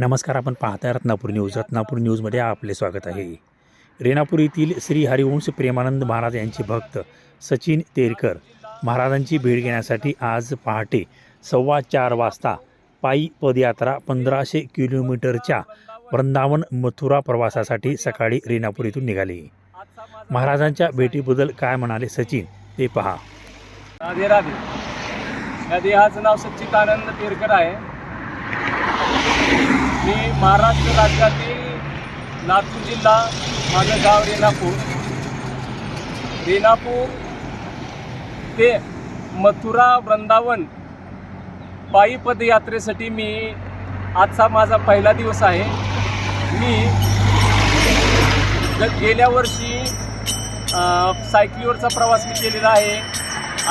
नमस्कार आपण पाहताय रत्नापूर न्यूज. रत्नापूर न्यूजमध्ये आपले स्वागत आहे. रेणापूर येथील श्री हरिवंश प्रेमानंद महाराज यांचे भक्त सचिन तेरकर महाराजांची भेट घेण्यासाठी आज पहाटे सव्वा चार वाजता पायी पदयात्रा पंधराशे किलोमीटरच्या वृंदावन मथुरा प्रवासासाठी सकाळी रेणापूर येथून निघाले. महाराजांच्या भेटीबद्दल काय म्हणाले सचिन ते पहा. राधे राधे. या देहाचं नाव सच्चिदानंद तेरकर आहे. मी महाराष्ट्र राज्यातील लातूर जिल्हा माझं गाव रेणापूर. रेणापूर ते मथुरा वृंदावन पायी पदयात्रेसाठी मी आजचा माझा पहिला दिवस आहे. मी गेल्या वर्षी सायकलीवरचा प्रवास मी केलेला आहे.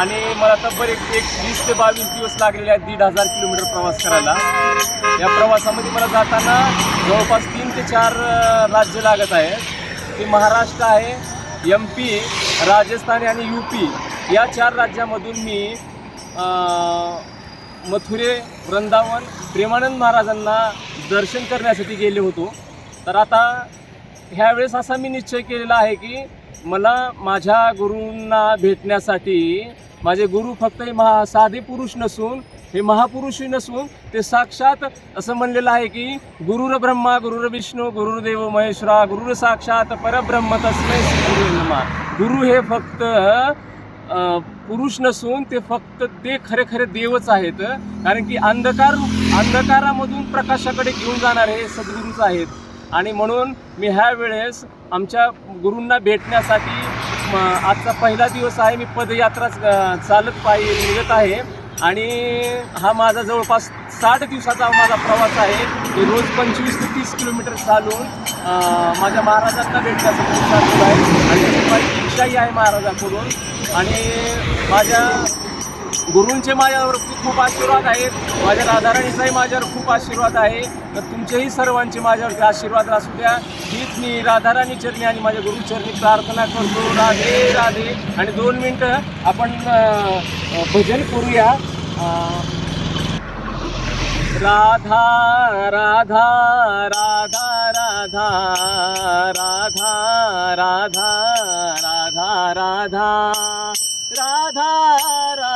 आणि मला तब्बल एक एक वीस ते बावीस दिवस लागलेले आहेत दीड हजार किलोमीटर प्रवास करायला. या प्रवासामध्ये मला जाताना जवळपास तीन ते चार राज्य लागत आहेत ते महाराष्ट्र आहे एम पी राजस्थान आणि यू पी या चार राज्यामधून मी मथुरे वृंदावन प्रेमानंद महाराजांना दर्शन करण्यासाठी गेले होतो. तर आता ह्यावेळेस असा मी निश्चय केलेला आहे की मला माझ्या गुरूंना भेटण्यासाठी माझे गुरु फक्त हे महा साधे पुरुष नसून हे महापुरुषही नसून ते साक्षात असं म्हणलेलं आहे की गुरुर ब्रह्मा गुरुर विष्णू गुरुर्देव महेश्वरा गुरुर साक्षात परब्रह्म तस्मै गुरु ब्रह्मा गुरु हे फक्त पुरुष नसून ते फक्त ते खरे खरे देवच आहेत कारण की अंधकार अंधकारामधून प्रकाशाकडे घेऊन जाणारे हे सद्गुरूच आहेत. आणि म्हणून मी ह्या वेळेस आमच्या गुरूंना भेटण्यासाठी आजचा पहिला दिवस आहे. मी पदयात्रा चालत पायी निघत आहे. आणि हा माझा जवळपास साठ दिवसाचा माझा प्रवास आहे. रोज पंचवीस ते तीस किलोमीटर चालून माझ्या महाराजांना भेटण्यासाठी चालू आहे. आणि माझी इच्छाही आहे महाराजांकडून. आणि माझ्या गुरूंचे माझ्यावर खूप खूप आशीर्वाद आहेत माझ्या राधाराणीचाही माझ्यावर खूप आशीर्वाद आहे तर तुमचेही सर्वांचे माझ्यावरती आशीर्वाद असू द्या हीच मी राधाराणी चरणी आणि माझ्या गुरुचरणी प्रार्थना करतो राधे राधे आणि दोन मिनटं आपण भजन करूया राधा राधा राधा राधा राधा राधा राधा राधा राधा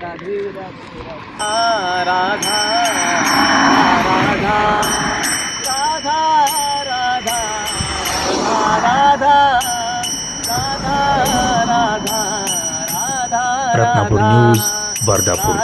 राधे राधा राधा राधा. राधा राधा राधा राधा रत्नापूर न्यूज वर्धापूर